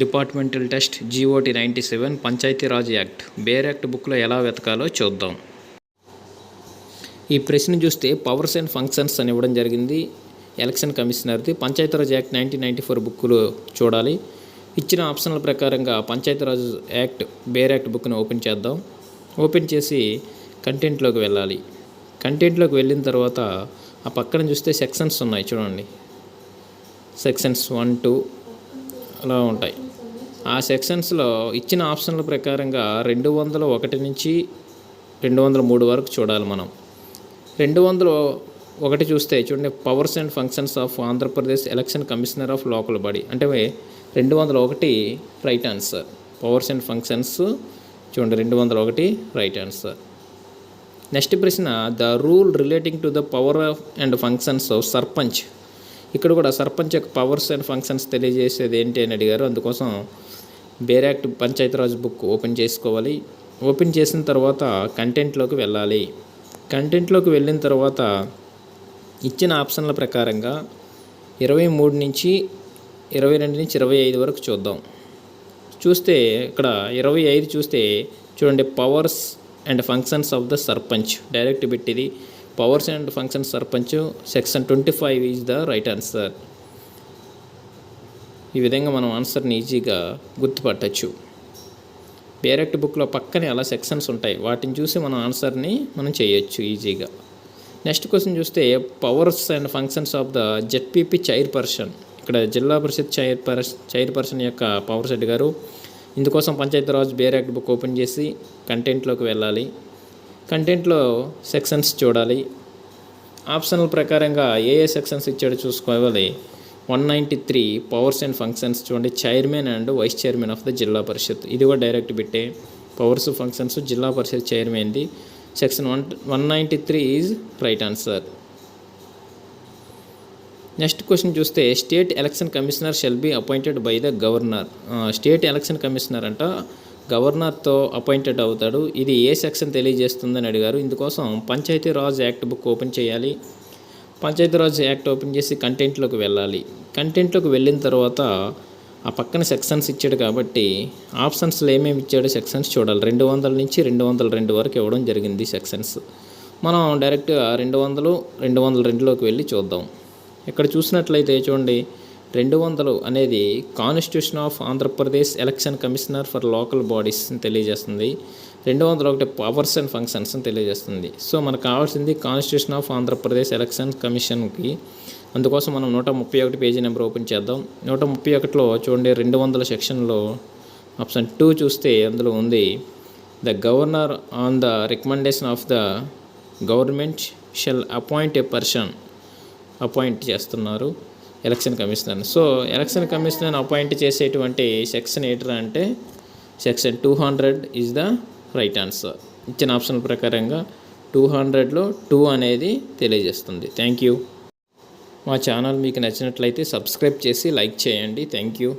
Departmental test GOT ninety seven Panchayati Raj act. Bare act బుక్లో ఎలా వెతకాలో చూద్దాం. ఈ ప్రశ్న చూస్తే పవర్స్ అండ్ ఫంక్షన్స్ అని ఇవ్వడం జరిగింది. Election కమిషనర్ది Panchayati Raj act nineteen ninety four బుక్లో చూడాలి. ఇచ్చిన ఆప్షన్ల ప్రకారంగా పంచాయతీరాజ్ యాక్ట్ బేర్ యాక్ట్ బుక్ని ఓపెన్ చేద్దాం. ఓపెన్ చేసి కంటెంట్లోకి వెళ్ళాలి. కంటెంట్లోకి వెళ్ళిన తర్వాత ఆ పక్కన చూస్తే సెక్షన్స్ ఉన్నాయి చూడండి. సెక్షన్స్ వన్ టూ అలా ఉంటాయి. ఆ సెక్షన్స్లో ఇచ్చిన ఆప్షన్ల ప్రకారంగా రెండు వందల ఒకటి నుంచి రెండు వందల మూడు వరకు చూడాలి మనం. రెండు వందల ఒకటి చూస్తే చూడండి powers and functions of Andhra Pradesh election commissioner of local body అంటే రెండు వందల ఒకటి right answer powers and functions చూడండి రెండు వందల ఒకటి రైట్ ఆన్సర్ నెక్స్ట్ ప్రశ్న the rule relating to the power of and functions of sarpanch ఇక్కడ కూడా సర్పంచ్ యొక్క పవర్స్ అండ్ ఫంక్షన్స్ తెలియజేసేది ఏంటి అని అడిగారు. అందుకోసం bare act Panchayati Raj book open చేసుకోవాలి. ఓపెన్ చేసిన తర్వాత కంటెంట్లోకి వెళ్ళాలి. కంటెంట్లోకి వెళ్ళిన తర్వాత ఇచ్చిన ఆప్షన్ల ప్రకారంగా ఇరవై మూడు నుంచి ఇరవై రెండు నుంచి ఇరవై ఐదు వరకు చూద్దాం. చూస్తే ఇక్కడ ఇరవై ఐదు చూస్తే చూడండి powers and functions of the sarpanch. Direct పెట్టిది. Powers and function sarpanch section twenty five is the right answer ఈ విధంగా మనం ఆన్సర్ని ఈజీగా గుర్తుపట్టచ్చు. డైరెక్ట్ బుక్లో పక్కనే అలా సెక్షన్స్ ఉంటాయి. వాటిని చూసి మనం ఆన్సర్ని మనం చేయొచ్చు ఈజీగా నెక్స్ట్ క్వశ్చన్ చూస్తే powers and functions of the ZPP chairperson ఇక్కడ Zilla Parishad chair chairperson chair యొక్క పవర్ సెట్ గారు ఇందుకోసం Panchayati Raj bare act book open చేసి కంటెంట్లోకి వెళ్ళాలి. కంటెంట్లో సెక్షన్స్ చూడాలి. ఆప్షనల్ ప్రకారంగా ఏ ఏ సెక్షన్స్ ఇచ్చాడో చూసుకోవాలి. One ninety three powers and functions చూడండి. Chairman and vice chairman of the Zilla Parishad ఇది కూడా డైరెక్ట్ పెట్టే. Powers functions Zilla Parishad చైర్మన్ది section one one ninety three is right answer next question చూస్తే state election commissioner shall be appointed by the governor state election commissioner అంట గవర్నర్తో appointed అవుతాడు. ఇది ఏ section తెలియజేస్తుందని అడిగారు. ఇందుకోసం Panchayat Raj act book open చేయాలి. Panchayat Raj act open చేసి కంటెంట్లోకి వెళ్ళాలి. కంటెంట్లోకి వెళ్ళిన తర్వాత ఆ పక్కన సెక్షన్స్ ఇచ్చాడు కాబట్టి ఆప్షన్స్లో ఏమేమి ఇచ్చాడో సెక్షన్స్ చూడాలి. రెండు వందల నుంచి రెండు వందల రెండు వరకు ఇవ్వడం జరిగింది సెక్షన్స్. మనం డైరెక్ట్గా రెండు వందలు రెండు వందల రెండులోకి వెళ్ళి చూద్దాం. ఇక్కడ చూసినట్లయితే చూడండి రెండు వందలు అనేది constitution of Andhra Pradesh election commissioner for local bodies తెలియజేస్తుంది. రెండు వందల ఒకటి పవర్స్ అండ్ ఫంక్షన్స్ అని తెలియజేస్తుంది. సో మనకు కావాల్సింది కాన్స్టిట్యూషన్ ఆఫ్ ఆంధ్రప్రదేశ్ ఎలక్షన్ కమిషన్కి అందుకోసం మనం నూట ముప్పై ఒకటి పేజీ నెంబర్ ఓపెన్ చేద్దాం. నూట ముప్పై ఒకటిలో చూడండి రెండు వందల సెక్షన్లో ఆప్షన్ టూ చూస్తే అందులో ఉంది the governor on the recommendation of the government shall appoint a person appoint చేస్తున్నారు. Election commissioner. So election commissioner appoint చేసేటువంటి సెక్షన్ ఏంటంటే అంటే section two hundred is the right answer. ఇచ్చిన ఆప్షన్ ప్రకారంగా టూ హండ్రెడ్లో టూ అనేది తెలియజేస్తుంది. Thank you. మా ఛానల్ మీకు నచ్చినట్లయితే సబ్స్క్రైబ్ చేసి లైక్ చేయండి. Thank you.